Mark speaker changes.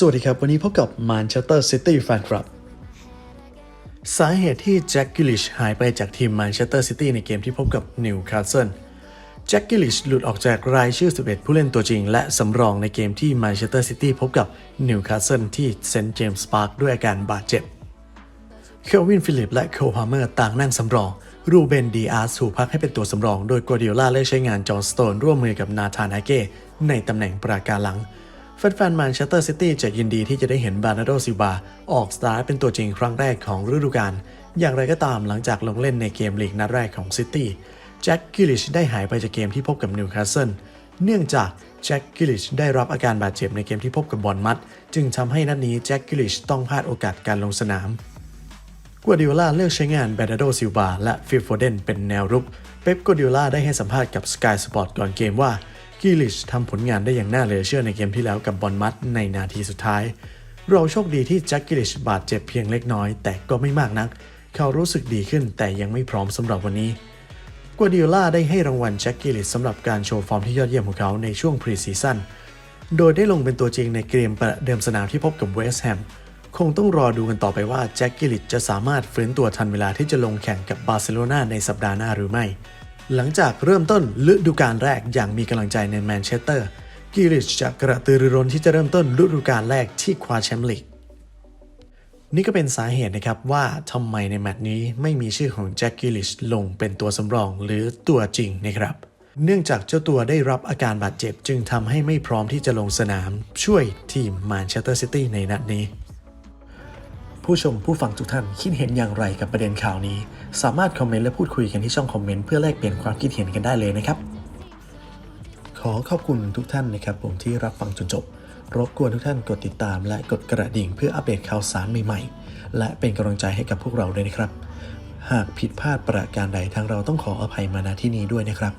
Speaker 1: สวัสดีครับ วันนี้พบกับ Manchester City Fan Club สาเหตุที่แจ็คกิลิชหายไปจากทีม Manchester City ในเกมที่พบกับนิวคาสเซิลแจ็คกิลิชหลุดออกจากรายชื่อ 11 ผู้เล่นตัวจริง และสำรองในเกมที่ Manchester City พบกับนิวคาสเซิลที่เซนต์เจมส์พาร์คด้วยอาการบาดเจ็บเคลวินฟิลิปและโคลพาเมอร์ต่างนั่งสำรอง รูเบนดีอาร์ถูกพักให้เป็นตัวสำรอง โดยกัวเดียล่าเลือกใช้งานจอห์นสโตนร่วมมือกับนาธานอาเก้ในตำแหน่งปราการหลัง แฟนๆแมนเชสเตอร์ซิตี้จะยินดีที่จะได้เห็นบาร์นาโดซิลวาออกสตาร์ทเป็นตัวจริงครั้งแรกของฤดูกาล อย่างไรก็ตามหลังจากลงเล่นในเกมลีกนัดแรกของซิตี้แจ็คกิลิชได้หายไปจากเกมที่พบกับนิวคาสเซิล เนื่องจากแจ็คกิลิชได้รับอาการบาดเจ็บในเกมที่พบกับบอลมัด จึงทำให้นัดนี้แจ็คกิลิชต้องพลาดโอกาสการลงสนามกัวดิโอลาเลือกใช้งานเบรนาโดซิลวาและฟิลโฟเดนเป็นแนวรุก เป๊ปกัวดิโอลาได้ให้สัมภาษณ์กับ Sky Sport ก่อนเกมว่า กิลิชทำผลงานได้อย่างน่าเหลือเชื่อในเกมที่แล้วกับบอลมัดในนาทีสุดท้าย เราโชคดีที่แจ็คกิลิชบาดเจ็บเพียงเล็กน้อย แต่ก็ไม่มากนัก เขารู้สึกดีขึ้นแต่ยังไม่พร้อมสำหรับวันนี้กัวดิโอลาได้ให้รางวัลแจ็คกิลิชสำหรับการโชว์ฟอร์มที่ยอดเยี่ยมของเขาในช่วงพรีซีซั่นโดยได้ลงเป็นตัวจริงในเกมประเดิมสนามที่พบกับเวสต์แฮมคงต้องรอดูกันต่อไปว่าแจ็คกิลิชจะสามารถฟื้นตัวทันเวลาที่จะลงแข่งกับบาร์เซโลนาในสัปดาห์หน้าหรือไม่ หลังจากเริ่มต้นฤดูกาลแรกอย่างมีกำลังใจในแมนเชสเตอร์ กิลิชจะกระตือรือร้นที่จะเริ่มต้นฤดูกาลแรกที่คว้าแชมป์ลีก นี่ก็เป็นสาเหตุนะครับว่าทำไมในแมตช์นี้ไม่มีชื่อของแจ็คกิลิชลงเป็นตัวสำรองหรือตัวจริงนะครับ เนื่องจากเจ้าตัวได้รับอาการบาดเจ็บจึงทำให้ไม่พร้อมที่จะลงสนาม ช่วยทีมแมนเชสเตอร์ซิตี้ในนัดนี้ ผู้ชมผู้ฟังทุกท่านคิดเห็นอย่างไรกับประเด็นข่าวนี้ สามารถคอมเมนต์และพูดคุยกันที่ช่องคอมเมนต์เพื่อแลกเปลี่ยนความคิดเห็นกันได้เลยนะครับ ขอขอบคุณทุกท่านนะครับผมที่รับฟังจนจบ รบกวนทุกท่านกดติดตาม และกดกระดิ่งเพื่ออัปเดตข่าวสารใหม่ๆ และเป็นกำลังใจให้กับพวกเราด้วยนะครับ หากผิดพลาดประการใดทางเราต้องขออภัยมาณที่นี้ด้วยนะครับ